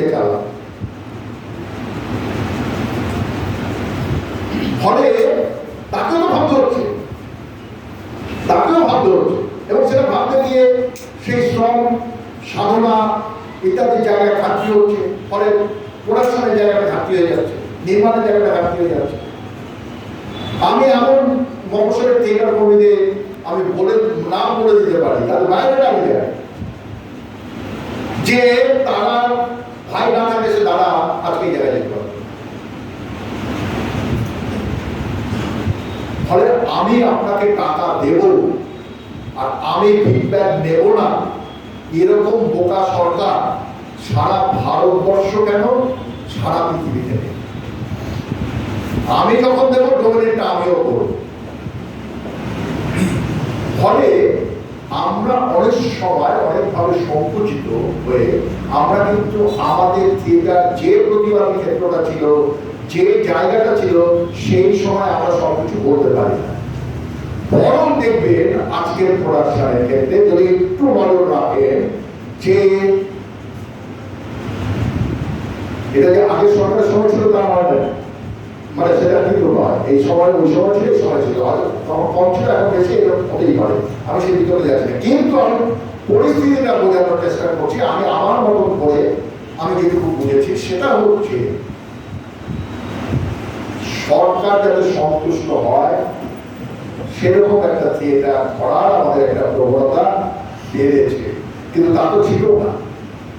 দিতে চালাম ফলে তাকেও ভাবতে হচ্ছে। তাকেও ভাবতে হচ্ছে। এবং সেটা ভাবতে গিয়ে সেই শ্রম, সাধনা ইত্যাদি জায়গায় ঘাটতি হচ্ছে। ফলে প্রোডাকশনের জায়গাটা ঘাটতি হয়ে যাচ্ছে। নির্মাণের জায়গাটা ঘাটতি হয়ে যাচ্ছে। আমি এমন মফসলের থিয়েটার কর্মীদের আমি বলে, নাম বলে দিতে পারি। তাদের বাইরে আমি যে তারা ভাই না থাকে সে তারা আজকে এই জায়গায় যেতে ফলে আমি আপনাকে টাকা দেব, আর আমি ফিডব্যাক নেব না। এরকম বোকা সরকার সারা ভারতবর্ষ কেন? সারা পৃথিবীতে আমি যখন দেবো ডোমিনেটটা আমিও করব ফলে অনেক সময় অনেকভাবে সংকুচিত হয়ে আমরা কিন্তু আমাদের থিয়েটার যে প্রতিবাদী ক্ষেত্রটা ছিল, যে জায়গাটা ছিল, সেই সময় আমরা সব কিছু করতে পারি না। বরং দেখবেন আজকের প্রোডাকশনের ক্ষেত্রে যদি একটু নজর রাখেন যে এটা যে আগের সরকারের সময় ছিল তা নয় না। মানে সেটা কিন্তু নয় এই সময় ওই সময় ছিল সময় ছিল হয়তো কম এখন বেশি হতেই পারে। আমি সেই ভিতরে যাচ্ছি। না কিন্তু আমি পরিস্থিতিটা বোঝানোর চেষ্টা করছি, আমি আমার মতন করে আমি যেটুকু বুঝেছি, সেটা হচ্ছে সরকার যাতে সন্তুষ্ট হয়, সেরকম একটা থিয়েটার করার আমাদের একটা প্রবণতা বেড়েছে। কিন্তু তা তো ছিল না।